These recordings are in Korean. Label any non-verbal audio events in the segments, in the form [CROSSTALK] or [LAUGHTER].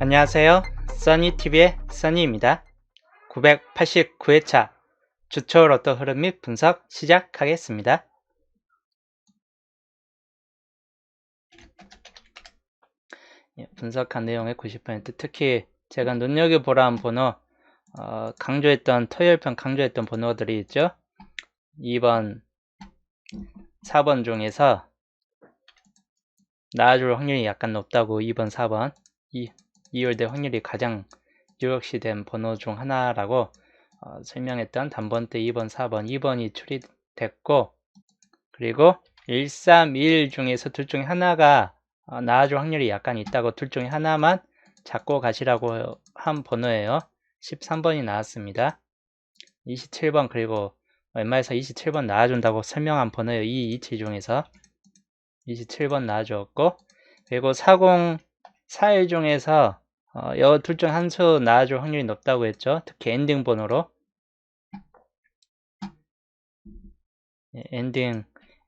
안녕하세요. 써니TV의 써니입니다. 989회차 주초 로또 흐름 및 분석 시작하겠습니다. 예, 분석한 내용의 90% 특히 제가 눈여겨보라 한 번호 어, 강조했던 토요일편 강조했던 번호들이 있죠. 2번, 4번 중에서 나아줄 확률이 약간 높다고 2번, 4번 이, 2월대 확률이 가장 유력시된 번호 중 하나라고 어, 설명했던 단번대 2번, 4번, 2번이 추리됐고 그리고 1, 3, 1 중에서 둘 중에 하나가 어, 나아줄 확률이 약간 있다고 둘 중에 하나만 잡고 가시라고 한 번호예요. 13번이 나왔습니다. 27번 그리고 웬만해서 27번 나와준다고 설명한 번호예요. 이 이치 중에서 27번 나와주었고 그리고 40, 41 중에서 어, 둘중 한 수 나와줄 확률이 높다고 했죠. 특히 엔딩 번호로 예, 엔딩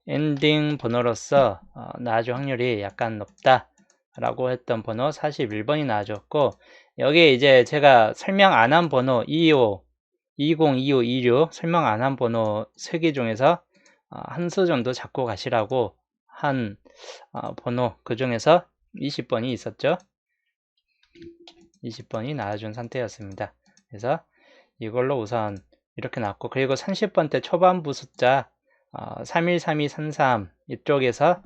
엔딩 번호로서 어, 나와줄 확률이 약간 높다 라고 했던 번호 41번이 나와줬고 여기에 이제 제가 설명 안 한 번호 25 20, 25, 26 설명 안 한 번호 3개 중에서 어, 한수 정도 잡고 가시라고 한 어, 번호 그 중에서 20번이 있었죠 20번이 나와준 상태였습니다 그래서 이걸로 우선 이렇게 나왔고 그리고 30번 때 초반부 숫자 어, 313233 이쪽에서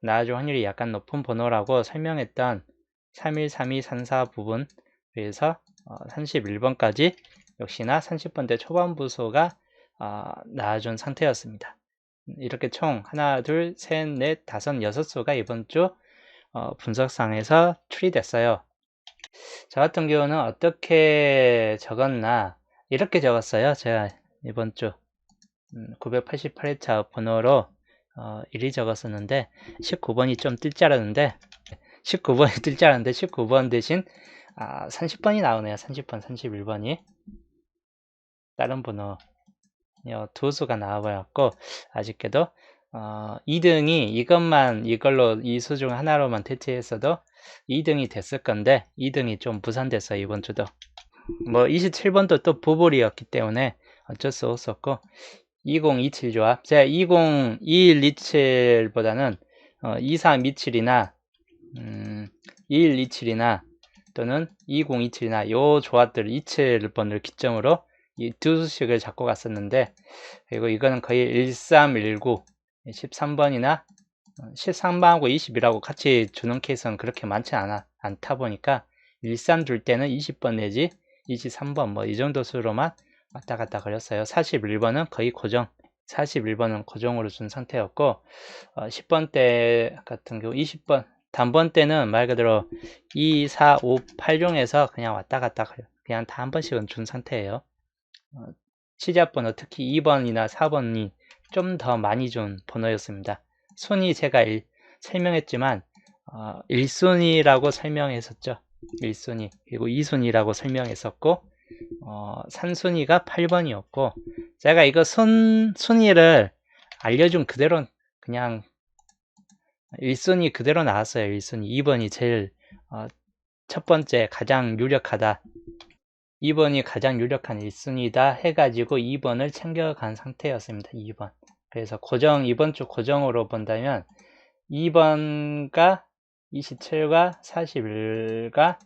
나와줄 확률이 약간 높은 번호라고 설명했던 313234 부분 그래서 어, 31번까지 역시나 30번대 초반부소가 어, 나와준 상태였습니다. 이렇게 총 하나, 둘, 셋, 넷, 다섯, 여섯 수가 이번 주 어, 분석상에서 출이됐어요. 저 같은 경우는 어떻게 적었나 이렇게 적었어요. 제가 이번 주 988회차 음, 번호로 어, 1위 적었었는데 19번이 좀 뜰 줄 알았는데 19번이 뜰 줄 알았는데 19번 대신 아, 30번이 나오네요. 30번, 31번이 다른 번호 두 수가 나와버렸고 아쉽게도 어, 2등이 이것만 이걸로 이 수 중 하나로만 대체했어도 2등이 됐을 건데 2등이 좀 무산됐어요 이번 주도. 뭐 27번도 또 부불이었기 때문에 어쩔 수 없었고 2027 조합. 제가 202127보다는 어, 2327이나 음, 2127이나 또는 2027이나 요 조합들 27번을 기점으로 이 두 수식을 잡고 갔었는데 그리고 이거는 거의 1319 13번이나 13번하고 20이라고 같이 주는 케이스는 그렇게 많지 않아, 않다 보니까 13 줄 때는 20번 내지 23번 뭐 이 정도 수로만 왔다 갔다 걸렸어요 41번은 거의 고정 41번은 고정으로 준 상태였고 어, 10번 때 같은 경우 20번 단번 때는 말 그대로 2, 4, 5, 8종에서 그냥 왔다 갔다 그냥 다 한 번씩은 준 상태예요. 어, 시작 번호 특히 2번이나 4번이 좀 더 많이 준 번호였습니다. 순위 제가 일, 설명했지만 어, 1순위라고 설명했었죠. 1순위 그리고 2순위라고 설명했었고 어, 3순위가 8번이었고 제가 이거 순, 순위를 알려준 그대로 그냥 1순위 그대로 나왔어요. 1순위. 2번이 제일 어, 첫 번째 가장 유력하다. 2번이 가장 유력한 1순위다 해가지고 2번을 챙겨간 상태였습니다. 2번. 그래서 고정, 이번 주 고정으로 본다면 2번과 27과 41과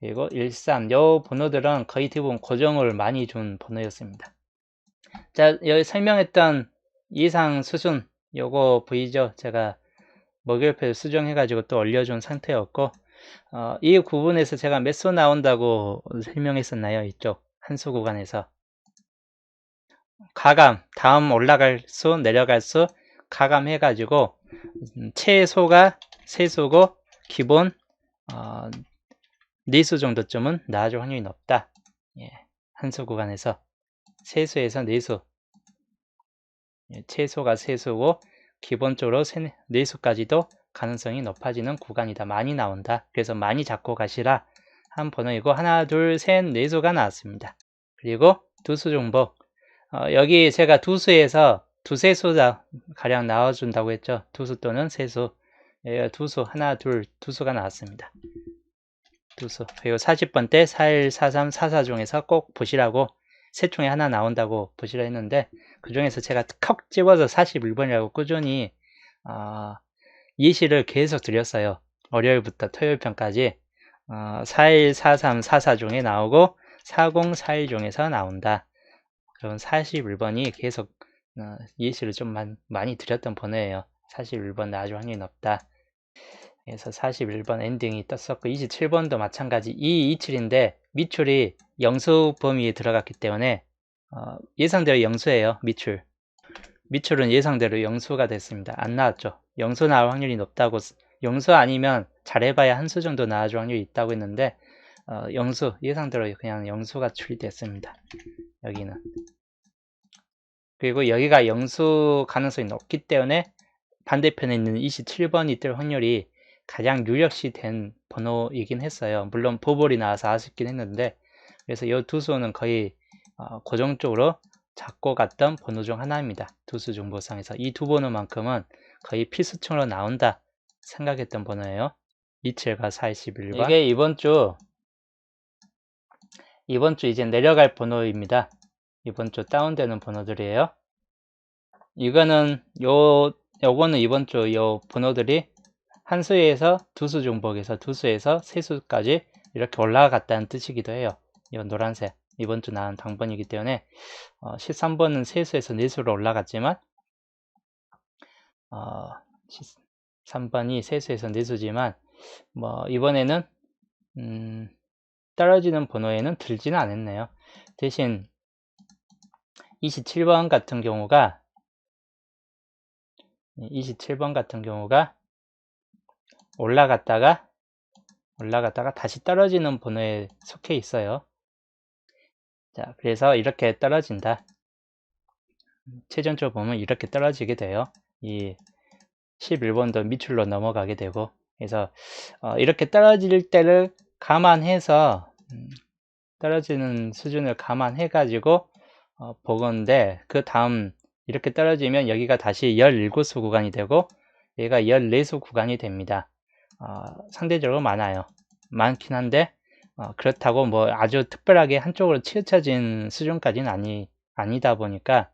그리고 13, 요 번호들은 거의 대부분 고정을 많이 준 번호였습니다. 자, 여기 설명했던 이상 수준, 요거 보이죠? 제가 목요일표 수정해가지고 또 올려준 상태였고 어, 이 구분에서 제가 몇수 나온다고 설명했었나요? 이쪽 한수 구간에서 가감 다음 올라갈 수 내려갈 수 가감 해가지고 음, 최소가 세수고 기본 어, 4수 정도쯤은 나아질 확률이 높다. 예, 한수 구간에서 세수에서 4수 예, 최소가 세수고 기본적으로 4수까지도 가능성이 높아지는 구간이다. 많이 나온다. 그래서 많이 잡고 가시라 한 번호이고 하나, 둘, 셋, 네 수가 나왔습니다. 그리고 두수 중복 어, 여기 제가 두수에서 두세 수 가량 나와준다고 했죠. 두수 또는 세수 여기가 두수 하나 둘 두수가 나왔습니다. 두수 그리고 40번 때 4143, 44 중에서 꼭 보시라고 셋 중에 하나 나온다고 보시라 했는데 그 중에서 제가 컥 집어서 41번이라고 꾸준히 어, 예시를 계속 드렸어요. 월요일부터 토요일 편까지 어, 41, 43, 44 중에 나오고 40, 41 중에서 나온다. 그럼 41번이 계속 어, 예시를 좀 만, 많이 드렸던 번호예요. 41번 나아줄 확률이 높다. 그래서 41번 엔딩이 떴었고 27번도 마찬가지 227인데 미출이 영수 범위에 들어갔기 때문에 어, 예상대로 영수예요. 미출. 미출은 예상대로 영수가 됐습니다. 안 나왔죠. 영수 나올 확률이 높다고 영수 아니면 잘해봐야 한 수 정도 나와줄 확률이 있다고 했는데 어, 영수 예상대로 그냥 영수가 출됐습니다. 여기는 그리고 여기가 영수 가능성이 높기 때문에 반대편에 있는 27번이 뜰 확률이 가장 유력시 된 번호이긴 했어요. 물론 보볼이 나와서 아쉽긴 했는데 그래서 이 두 수는 거의 어, 고정적으로 잡고 갔던 번호 중 하나입니다. 두수 정보상에서 이 두 번호만큼은 거의 필수층으로 나온다 생각했던 번호예요. 27과 41과 이게 이번 주 이번 주 이제 내려갈 번호입니다. 이번 주 다운되는 번호들이에요. 이거는 요 요거는 이번 주 요 번호들이 한 수에서 두 수 중복에서 두 수에서 세 수까지 이렇게 올라갔다는 뜻이기도 해요. 이 노란색 이번 주 나온 당번이기 때문에 어, 13번은 세 수에서 네 수로 올라갔지만 어, 3번이 세 수에서 네 수지만 뭐 이번에는 음, 떨어지는 번호에는 들지는 않았네요. 대신 27번 같은 경우가 27번 같은 경우가 올라갔다가 올라갔다가 다시 떨어지는 번호에 속해 있어요. 자, 그래서 이렇게 떨어진다. 최종적으로 보면 이렇게 떨어지게 돼요. 이 11번도 미출로 넘어가게 되고 그래서 어, 이렇게 떨어질 때를 감안해서 음, 떨어지는 수준을 감안해 가지고 어, 보건데 그 다음 이렇게 떨어지면 여기가 다시 17수 구간이 되고 얘가 14수 구간이 됩니다. 어, 상대적으로 많아요. 많긴 한데 어, 그렇다고 뭐 아주 특별하게 한쪽으로 치우쳐진 수준까지는 아니, 아니다 보니까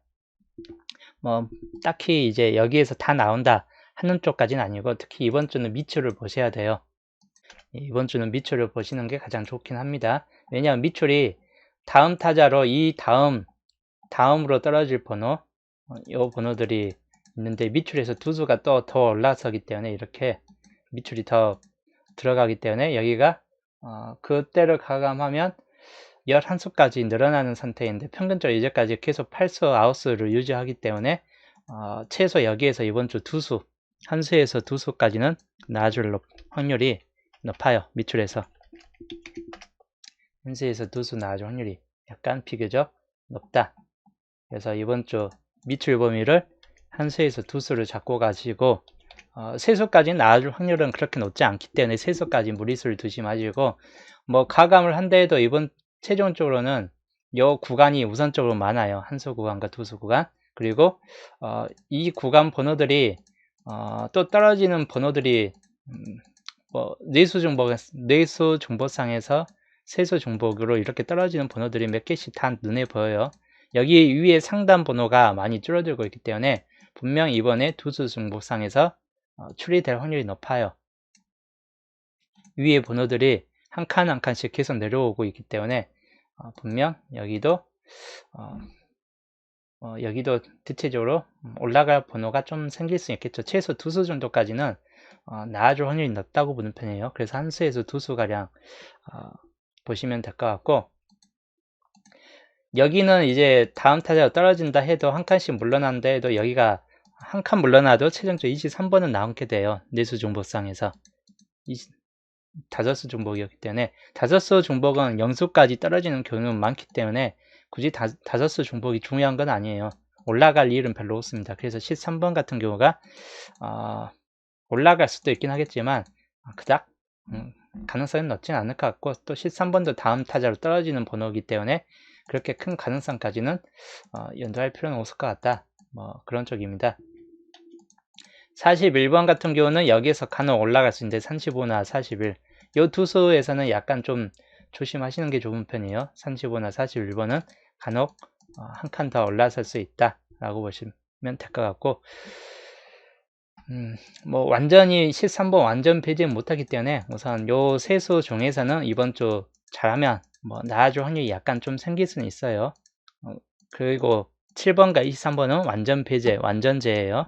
뭐 딱히 이제 여기에서 다 나온다 하는 쪽까지는 아니고 특히 이번 주는 미출을 보셔야 돼요. 이번 주는 미출을 보시는 게 가장 좋긴 합니다. 왜냐하면 미출이 다음 타자로 이 다음 다음으로 떨어질 번호 이 어, 번호들이 있는데 미출에서 두 수가 또 더 올라서기 때문에 이렇게 미출이 더 들어가기 때문에 여기가 어, 그때를 가감하면 11수까지 늘어나는 상태인데 평균적으로 이제까지 계속 8수, 9수를 유지하기 때문에 어, 최소 여기에서 이번 주 2수, 한 수에서 2수까지는 나아줄 확률이 높아요. 미출에서 한 수에서 2수 나아줄 확률이 약간 비교적 높다. 그래서 이번 주 미출 범위를 한 수에서 2수를 잡고 가시고 어, 세수까지 나아줄 확률은 그렇게 높지 않기 때문에 세수까지 무리수를 두지 마시고 뭐 가감을 한다 해도 이번 최종적으로는 요 구간이 우선적으로 많아요. 한수 구간과 두수 구간 그리고 어, 이 구간 번호들이 어, 또 떨어지는 번호들이 음, 뭐 뇌수 정보상에서 세수 정보로 이렇게 떨어지는 번호들이 몇 개씩 다 눈에 보여요. 여기 위에 상단 번호가 많이 줄어들고 있기 때문에 분명 이번에 두수 정보상에서 어, 출리될 확률이 높아요. 위에 번호들이 한 칸 한 칸씩 계속 내려오고 있기 때문에 어, 분명 여기도 어, 어, 여기도 대체적으로 올라갈 번호가 좀 생길 수 있겠죠. 최소 두 수 정도까지는 어, 나아질 확률이 높다고 보는 편이에요. 그래서 한 수에서 두 수가량 어, 보시면 될 것 같고 여기는 이제 다음 타자가 떨어진다 해도 한 칸씩 물러난다 해도 여기가 한 칸 물러나도 최종적으로 23번은 나오게 돼요. 내수 중복상에서. 다섯 수 중복이었기 때문에 수 중복은 영수까지 떨어지는 경우는 많기 때문에 굳이 다, 수 중복이 중요한 건 아니에요. 올라갈 일은 별로 없습니다. 그래서 13번 같은 경우가 어, 올라갈 수도 있긴 하겠지만 그닥 음, 가능성은 높진 않을 것 같고 또 13번도 다음 타자로 떨어지는 번호이기 때문에 그렇게 큰 가능성까지는 어, 연도할 필요는 없을 것 같다. 뭐 그런 쪽입니다. 41번 같은 경우는 여기에서 간혹 올라갈 수 있는데 35나 41. 요두 수에서는 약간 좀 조심하시는 게 좋은 편이에요. 35나 41번은 간혹 어, 한칸 더 올라설 수 있다 라고 보시면 될 것 같고 음, 뭐 완전히 13번 완전 폐지 못하기 때문에 우선 요 세 수 중에서는 이번 주 잘하면 뭐 나아질 확률이 약간 좀 생길 수는 있어요. 어, 그리고 7번과 23번은 완전 폐제, 완전제예요.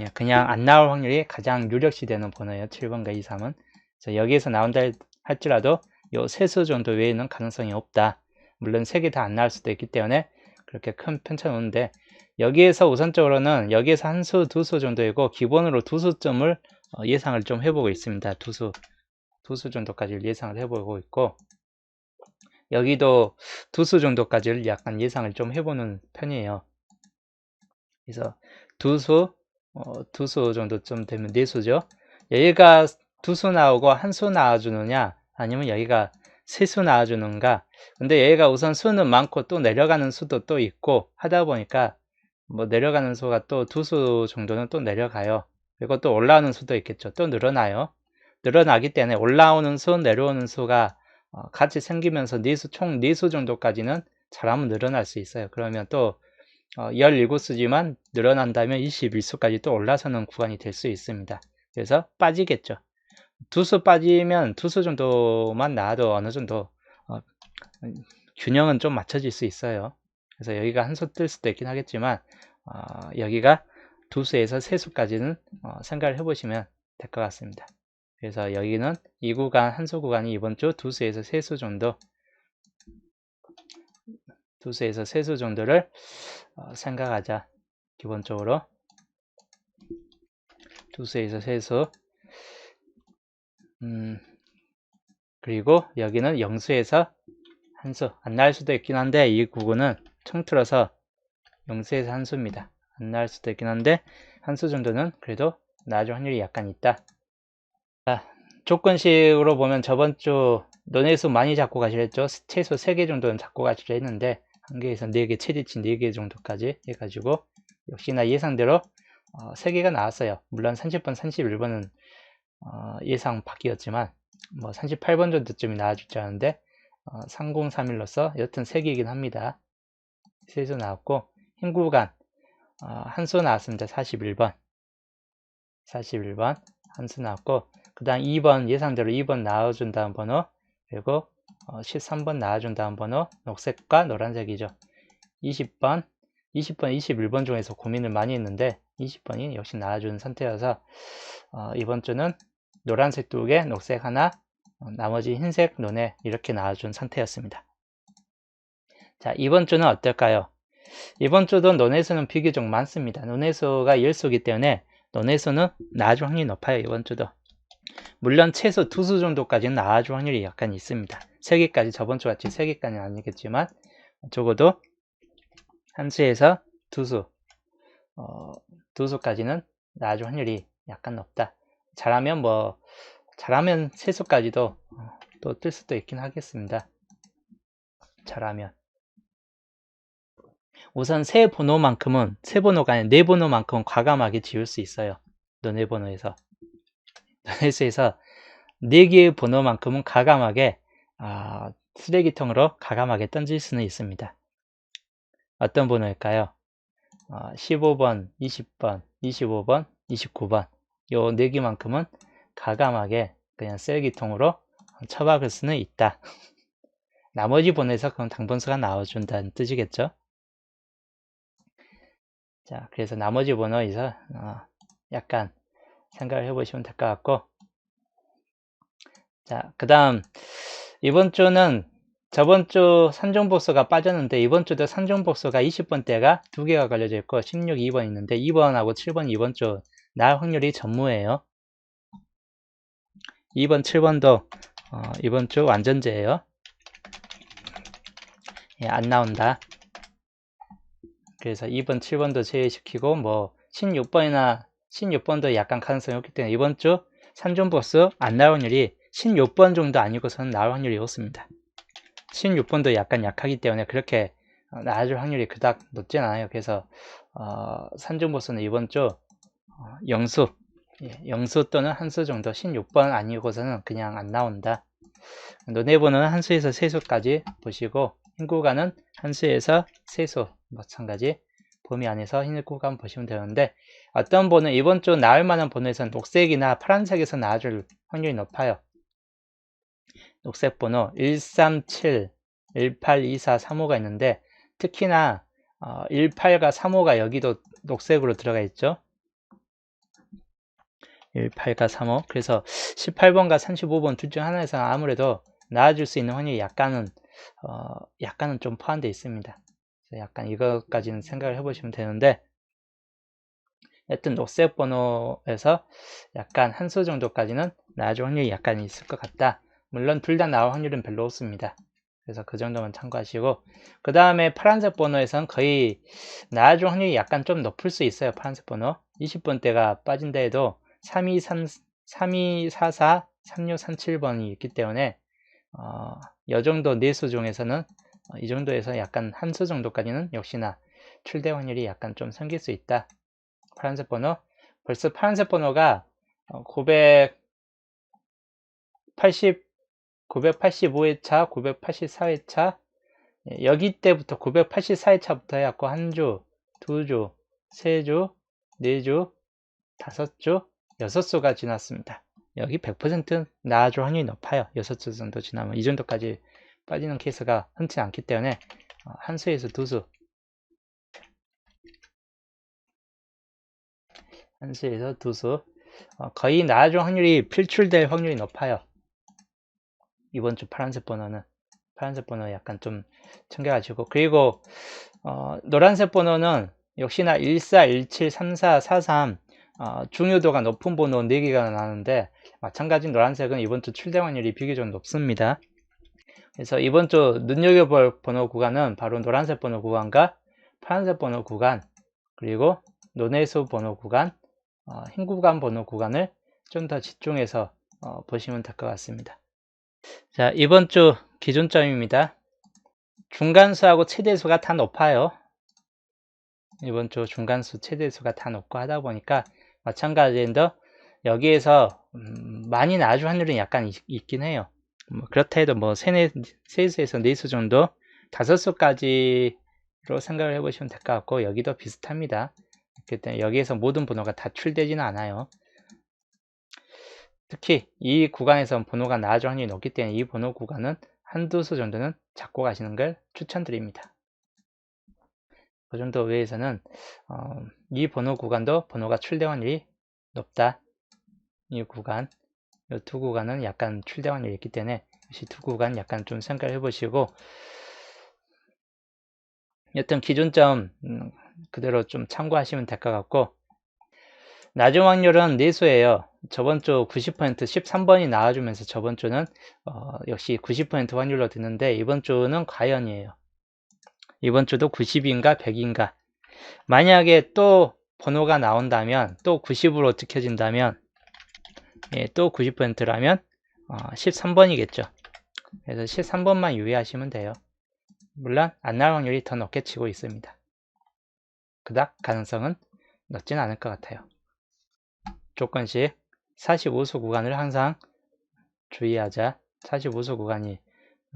예, 그냥 안 나올 확률이 가장 유력시 되는 번호예요. 7번과 23은. 그래서 여기에서 나온다 할지라도 요 세수 정도 외에는 가능성이 없다. 물론 세 개 다 안 나올 수도 있기 때문에 그렇게 큰 편차 놓는데 여기에서 우선적으로는 여기에서 한 수, 두 수 정도이고 기본으로 두 수점을 어, 예상을 좀 해보고 있습니다. 두 수, 두 수 정도까지 예상을 해보고 있고 여기도 두 수 정도까지를 약간 예상을 좀 해보는 편이에요. 그래서 두 수, 어, 두수 정도쯤 되면 네 수죠. 여기가 두 수 나오고 한 수 나와주느냐 아니면 여기가 세 수 나와주는가 근데 여기가 우선 수는 많고 또 내려가는 수도 또 있고 하다 보니까 뭐 내려가는 수가 또 두 수 정도는 또 내려가요. 그리고 또 올라오는 수도 있겠죠. 또 늘어나요. 늘어나기 때문에 올라오는 수, 내려오는 수가 어, 같이 생기면서 네수 총네 수 정도까지는 잘하면 늘어날 수 있어요. 그러면 또 어, 17수지만 늘어난다면 21수까지 또 올라서는 구간이 될 수 있습니다. 그래서 빠지겠죠. 두 수 빠지면 두 수 정도만 나와도 어느 정도 어, 균형은 좀 맞춰질 수 있어요. 그래서 여기가 한 수 뜰 수도 있긴 하겠지만 어, 여기가 두 수에서 세 수까지는 어, 생각을 해보시면 될 것 같습니다. 그래서 여기는 이 구간, 한 수 구간이 이번 주 두 수에서 세 수 정도 두 수에서 세수 정도를 어, 생각하자. 기본적으로 두 수에서 세 수. 음, 그리고 여기는 영수에서 한 수. 안 나올 수도 있긴 한데 이 구간은 통틀어서 영수에서 한 수입니다. 안 나올 수도 있긴 한데 한수 정도는 그래도 나아질 확률이 약간 있다. 자, 조건식으로 보면 저번 주 논의수 많이 잡고 가시려 했죠. 최소 3개 정도는 잡고 가시려 했는데 한 개에서 4개, 최대치 4개 정도까지 해가지고 역시나 예상대로 어, 3개가 나왔어요. 물론 30번, 31번은 어, 예상 밖이었지만 뭐 38번 정도쯤이 나와줄 줄 알았는데 어, 3031로서 여튼 3개이긴 합니다. 세수 나왔고 흰 구간 어, 한수 나왔습니다. 41번 41번 한수 나왔고 그 다음 2번 예상대로 2번 나와준 다음 번호 그리고 어, 13번 나와준 다음 번호 녹색과 노란색이죠. 20번 20번 21번 중에서 고민을 많이 했는데 20번이 역시 나와준 상태여서 어, 이번 주는 노란색 두 개 녹색 하나 어, 나머지 흰색 논에 이렇게 나와준 상태였습니다. 자 이번 주는 어떨까요? 이번 주도 논의수는 비교적 많습니다. 논의수가 1수기 때문에 논의수는 나아질 확률이 높아요 이번 주도 물론 최소 두 수 정도까지는 나와줄 확률이 약간 있습니다. 3개까지 저번 주 같이 3개까지는 아니겠지만 적어도 한 수에서 두 수, 어, 두 수까지는 나와줄 확률이 약간 높다. 잘하면 뭐 잘하면 세 수까지도 어, 또뜰 수도 있긴 하겠습니다. 잘하면 우선 세 번호만큼은 세 번호가 아니라 네 번호만큼은 과감하게 지울 수 있어요. 너네 번호에서 회수에서 4개의 번호만큼은 가감하게 아, 쓰레기통으로 가감하게 던질 수는 있습니다. 어떤 번호일까요? 어, 15번, 20번, 25번, 29번 요 4개만큼은 가감하게 그냥 쓰레기통으로 처박을 수는 있다. [LAUGHS] 나머지 번호에서 그럼 당번수가 나와준다는 뜻이겠죠? 자, 그래서 나머지 번호에서 어, 약간 생각을 해보시면 될 것 같고 자, 그 다음 이번 주는 저번 주 산정복수가 빠졌는데 이번 주도 산정복수가 20번대가 두 개가 걸려져 있고 16, 2번 있는데 2번하고 7번 이번 주 날 확률이 전무예요. 2번, 7번도 어, 이번 주 완전제예요. 예, 안 나온다. 그래서 2번, 7번도 제외시키고 뭐 16번이나 16번도 약간 가능성이 없기 때문에 이번 주 산존버스 안 나올 확률이 16번 정도 아니고서는 나올 확률이 없습니다. 16번도 약간 약하기 때문에 그렇게 나아줄 확률이 그닥 높진 않아요. 그래서 어, 산존버스는 이번 주 어, 영수 예, 영수 또는 한수 정도 16번 아니고서는 그냥 안 나온다. 노네번호는 한수에서 세수까지 보시고 흰 구간은 한수에서 세수 마찬가지 범위 안에서 흰 구간 보시면 되는데 어떤 번호 이번 주 나올 만한 번호에서는 녹색이나 파란색에서 나와줄 확률이 높아요. 녹색 번호 137, 1824, 35가 있는데 특히나 어, 18과 35가 여기도 녹색으로 들어가 있죠. 18과 35 그래서 18번과 35번 둘 중 하나에서 아무래도 나아질 수 있는 확률이 약간은 어, 약간은 좀 포함되어 있습니다. 약간 이것까지는 생각을 해보시면 되는데 여튼 녹색 번호에서 약간 한 수 정도까지는 나아질 확률이 약간 있을 것 같다. 물론 둘 다 나올 확률은 별로 없습니다. 그래서 그 정도만 참고하시고 그 다음에 파란색 번호에선 거의 나아질 확률이 약간 좀 높을 수 있어요. 파란색 번호 20번대가 빠진다 해도 3234, 3244, 3637번이 있기 때문에 어, 이 정도 네수 중에서는 어, 이 정도에서 약간 한 수 정도까지는 역시나 출대 확률이 약간 좀 생길 수 있다. 파란색 번호 벌써 파란색 번호가 980 985회차 984회차 여기 때부터 984회차부터 해갖고 한 주, 두 주, 세 주, 네 주, 다섯 주, 여섯 수가 지났습니다. 여기 100% 나아줄 확률이 높아요. 여섯 주 정도 지나면 이 정도까지 빠지는 케이스가 흔치 않기 때문에 어, 한 수에서 두 수, 한 수에서 두 수, 어, 거의 나아줄 확률이 필출될 확률이 높아요. 이번 주 파란색 번호는 파란색 번호 약간 좀 챙겨가지고 그리고 어, 노란색 번호는 역시나 14, 17, 34, 43 어, 중요도가 높은 번호 4개가 나는데 마찬가지 노란색은 이번 주 출대 확률이 비교적 높습니다. 그래서 이번 주 눈여겨볼 번호 구간은 바로 노란색 번호 구간과 파란색 번호 구간 그리고 노네수 번호 구간 어, 흰 구간 번호 구간을 좀 더 집중해서 어, 보시면 될 것 같습니다. 자, 이번 주 기준점입니다. 중간수하고 최대수가 다 높아요. 이번 주 중간수 최대수가 다 높고 하다 보니까 마찬가지인데 여기에서 음, 많이 나아줄 확률은 약간 있, 긴 해요. 뭐 그렇다 해도 뭐 세네, 세수에서 네수 정도 다섯 수까지로 생각을 해보시면 될 것 같고 여기도 비슷합니다. 그때 여기에서 모든 번호가 다 출되지는 않아요. 특히 이 구간에서 번호가 나아질 확률이 높기 때문에 이 번호 구간은 한두 수 정도는 잡고 가시는 걸 추천드립니다. 그 정도 외에서는 어, 이 번호 구간도 번호가 출대 확률이 높다. 이 구간, 이 두 구간은 약간 출대 확률이 있기 때문에 이두 구간 약간 좀 생각을 해보시고 여튼 기준점 음, 그대로 좀 참고하시면 될 것 같고 낮은 확률은 내수예요. 저번 주 90% 13번이 나와주면서 저번 주는 어, 역시 90% 확률로 듣는데 이번 주는 과연이에요. 이번 주도 90인가 100인가 만약에 또 번호가 나온다면 또 90으로 찍혀진다면 예, 또 90%라면 어, 13번이겠죠. 그래서 13번만 유의하시면 돼요. 물론 안 나올 확률이 더 높게 치고 있습니다. 그닥 가능성은 높진 않을 것 같아요. 조건식 45수 구간을 항상 주의하자 45수 구간이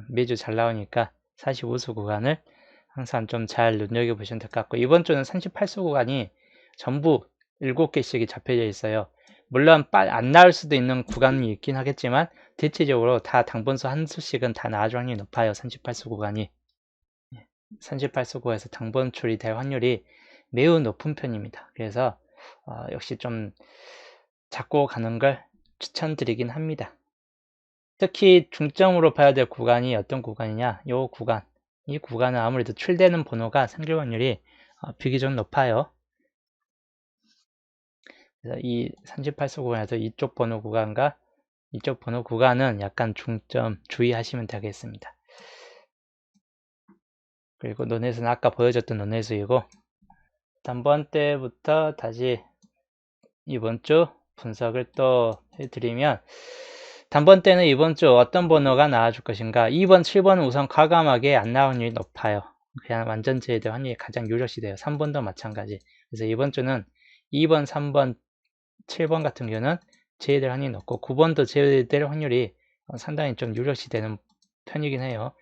매주 잘 나오니까 45수 구간을 항상 좀 잘 눈여겨보시면 될 것 같고 이번 주는 38수 구간이 전부 7개씩이 잡혀져 있어요 물론 안 나올 수도 있는 구간이 있긴 하겠지만 대체적으로 다 당번수 한 수씩은 다 나와줄 확률이 높아요 38수 구간이 38수 구간에서 당번출이 될 확률이 매우 높은 편입니다 그래서 어, 역시 좀 잡고 가는 걸 추천드리긴 합니다. 특히 중점으로 봐야 될 구간이 어떤 구간이냐 이 구간 이 구간은 아무래도 출되는 번호가 생길 확률이 어, 비교적 높아요. 그래서 이 38수 구간에서 이쪽 번호 구간과 이쪽 번호 구간은 약간 중점 주의하시면 되겠습니다. 그리고 논에서는 아까 보여줬던 논에수이고 단번 때부터 다시 이번 주 분석을 또 해드리면 단번 때는 이번 주 어떤 번호가 나와줄 것인가 2번, 7번은 우선 과감하게 안 나올 확률이 높아요. 그냥 완전 제외될 확률이 가장 유력시 돼요. 3번도 마찬가지. 그래서 이번 주는 2번, 3번 7번 같은 경우는 제외될 확률이 높고 9번도 제외될 확률이 어, 상당히 좀 유력시 되는 편이긴 해요.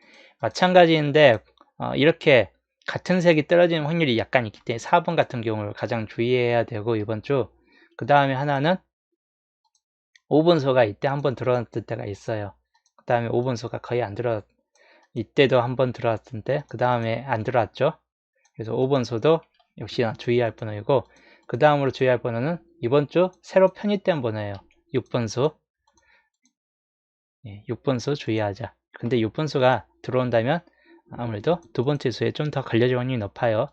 마찬가지인데 어, 이렇게 같은 색이 떨어지는 확률이 약간 있기 때문에 4번 같은 경우를 가장 주의해야 되고 이번 주 그 다음에 하나는 5분소가 이때 한번 들어왔을 때가 있어요. 그 다음에 5분소가 거의 안 들어 이때도 한번 들어왔는데 그 다음에 안 들어왔죠. 그래서 5번소도 역시나 주의할 번호이고 그 다음으로 주의할 번호는 이번 주 새로 편입된 번호예요. 6번수 예, 6번수 주의하자. 근데 6번수가 들어온다면 아무래도 두 번째 수에 좀 더 걸려질 확률이 높아요.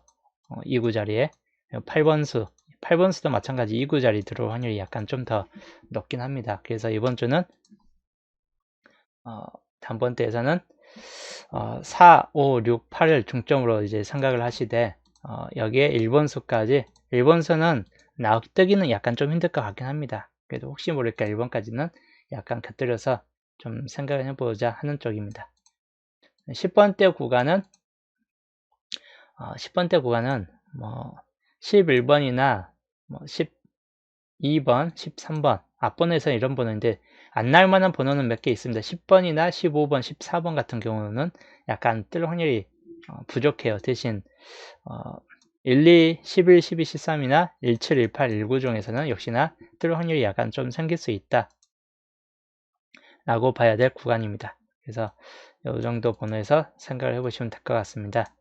어, 2구 자리에 8번수 8번수도 마찬가지 2구 자리 들어올 확률이 약간 좀 더 높긴 합니다. 그래서 이번 주는 어, 단번 대에서는 어, 4, 5, 6, 8을 중점으로 이제 생각을 하시되 어, 여기에 1번 수까지 1번 수는 나뜨기는 약간 좀 힘들 것 같긴 합니다. 그래도 혹시 모르니까 1번까지는 약간 곁들여서 좀 생각을 해보자 하는 쪽입니다. 10번대 구간은 어, 10번대 구간은 뭐 11번이나 뭐 12번, 13번 앞번에서 이런 번호인데 안 날 만한 번호는 몇 개 있습니다. 10번이나 15번, 14번 같은 경우는 약간 뜰 확률이 어, 부족해요. 대신 어, 1, 2, 11, 12, 13이나 17, 18, 19 중에서는 역시나 뜰 확률이 약간 좀 생길 수 있다. 라고 봐야 될 구간입니다. 그래서 이 정도 번호에서 생각을 해보시면 될 것 같습니다.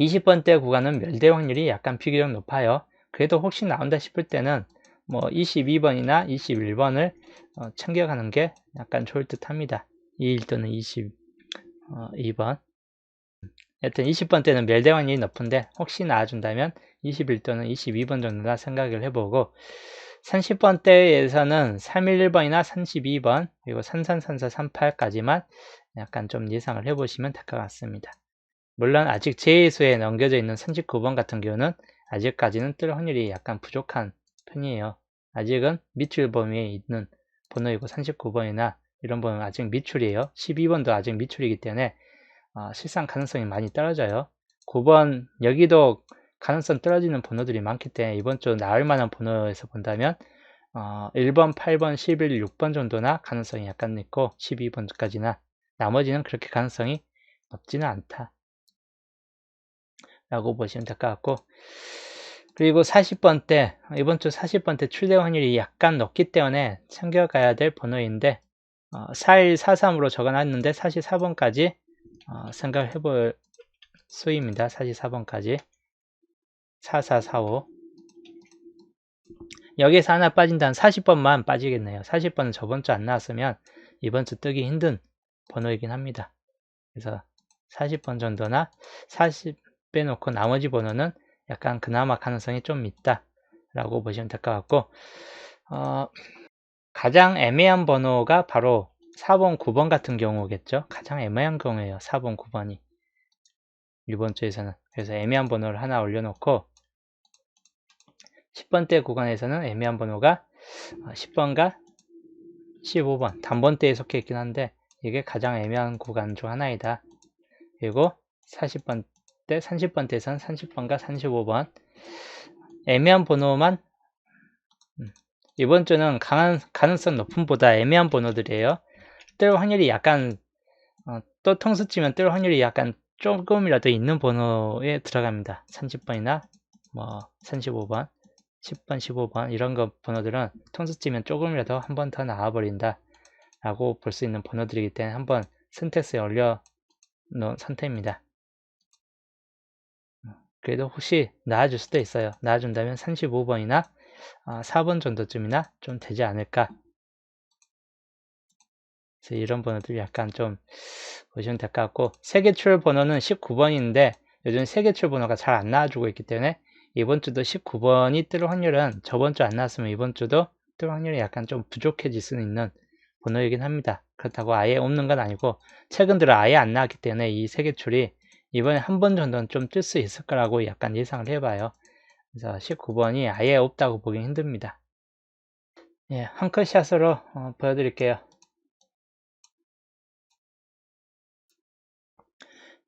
20번대 구간은 멸대 확률이 약간 비교적 높아요. 그래도 혹시 나온다 싶을 때는 뭐 22번이나 21번을 어, 챙겨가는 게 약간 좋을 듯 합니다. 21 또는 22번. 여튼 20번 때는 멸대 확률이 높은데 혹시 나와준다면 21 또는 22번 정도나 생각을 해보고 30번 대에서는 311번이나 32번 그리고 3334, 38까지만 약간 좀 예상을 해보시면 될 것 같습니다. 물론 아직 제수에 넘겨져 있는 39번 같은 경우는 아직까지는 뜰 확률이 약간 부족한 편이에요. 아직은 미출 범위에 있는 번호이고 39번이나 이런 번호는 아직 미출이에요. 12번도 아직 미출이기 때문에 어, 실상 가능성이 많이 떨어져요. 9번 여기도 가능성 떨어지는 번호들이 많기 때문에 이번 주 나올 만한 번호에서 본다면 어, 1번, 8번, 11, 6번 정도나 가능성이 약간 있고 12번까지나 나머지는 그렇게 가능성이 높지는 않다. 라고 보시면 될 것 같고 그리고 40번 때 이번 주 40번 때 출제 확률이 약간 높기 때문에 챙겨가야 될 번호인데 어, 4143으로 적어놨는데 44번까지 어, 생각을 해볼 수입니다. 44번까지 4445 여기에서 하나 빠진다는 40번만 빠지겠네요. 40번은 저번 주 안 나왔으면 이번 주 뜨기 힘든 번호이긴 합니다. 그래서 40번 정도나 40 빼놓고 나머지 번호는 약간 그나마 가능성이 좀 있다 라고 보시면 될 것 같고 어, 가장 애매한 번호가 바로 4번 9번 같은 경우겠죠? 가장 애매한 경우예요 4번 9번이. 이번 주에서는. 그래서 애매한 번호를 하나 올려놓고 10번대 구간에서는 애매한 번호가 10번과 어, 15번. 단번대에 속해 있긴 한데 이게 가장 애매한 구간 중 하나이다. 그리고 40번 때 30번 대선 30번과 35번. 애매한 번호만 음, 이번 주는 강한 가능성 높은 보다 애매한 번호들이에요. 뜰 확률이 약간 어, 또 통수 치면 뜰 확률이 약간 조금이라도 있는 번호에 들어갑니다. 30번이나 뭐 35번, 10번, 15번 이런 거 번호들은 통수 치면 조금이라도 한 번 더 나와버린다 라고 볼 수 있는 번호들이기 때문에 한번 선택스에 올려 놓은 상태입니다. 그래도 혹시 나아줄 수도 있어요. 나아준다면 35번이나 4번 아, 정도쯤이나 좀 되지 않을까. 그래서 이런 번호들 약간 좀 보시면 될 것 같고 세계 출 번호는 19번인데 요즘 세계 출 번호가 잘 안 나와주고 있기 때문에 이번 주도 19번이 뜰 확률은 저번 주 안 나왔으면 이번 주도 뜰 확률이 약간 좀 부족해질 수는 있는 번호이긴 합니다. 그렇다고 아예 없는 건 아니고 최근 들어 아예 안 나왔기 때문에 이 세계출이 이번에 한 번 정도는 좀 뜰 수 있을 거라고 약간 예상을 해봐요. 그래서 19번이 아예 없다고 보기 힘듭니다. 예, 한 컷 샷으로 어, 보여드릴게요.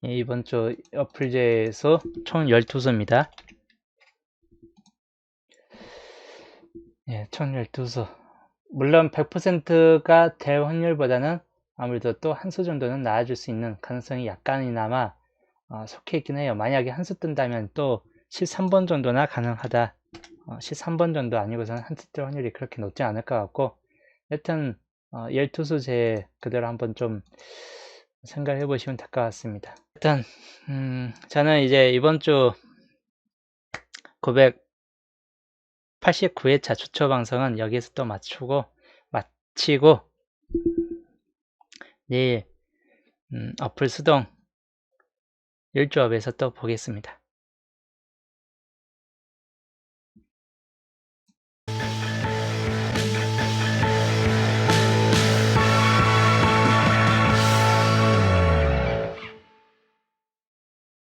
예, 이번 주 어플제에서 총 12서입니다. 예, 총 12서. 물론 100%가 될 확률보다는 아무래도 또 한 수 정도는 나아질 수 있는 가능성이 약간이나마 어, 속해 있긴 해요. 만약에 한 수 뜬다면 또 13번 정도나 가능하다. 어, 13번 정도 아니고서는 한 수 뜰 확률이 그렇게 높지 않을 것 같고 여튼 어, 12수제 그대로 한번 좀 생각해 보시면 될 것 같습니다. 일단 음, 저는 이제 이번 주 989회차 주초 방송은 여기에서 또 맞추고 마치고 내일 음, 어플 수동 일조업에서 또 보겠습니다.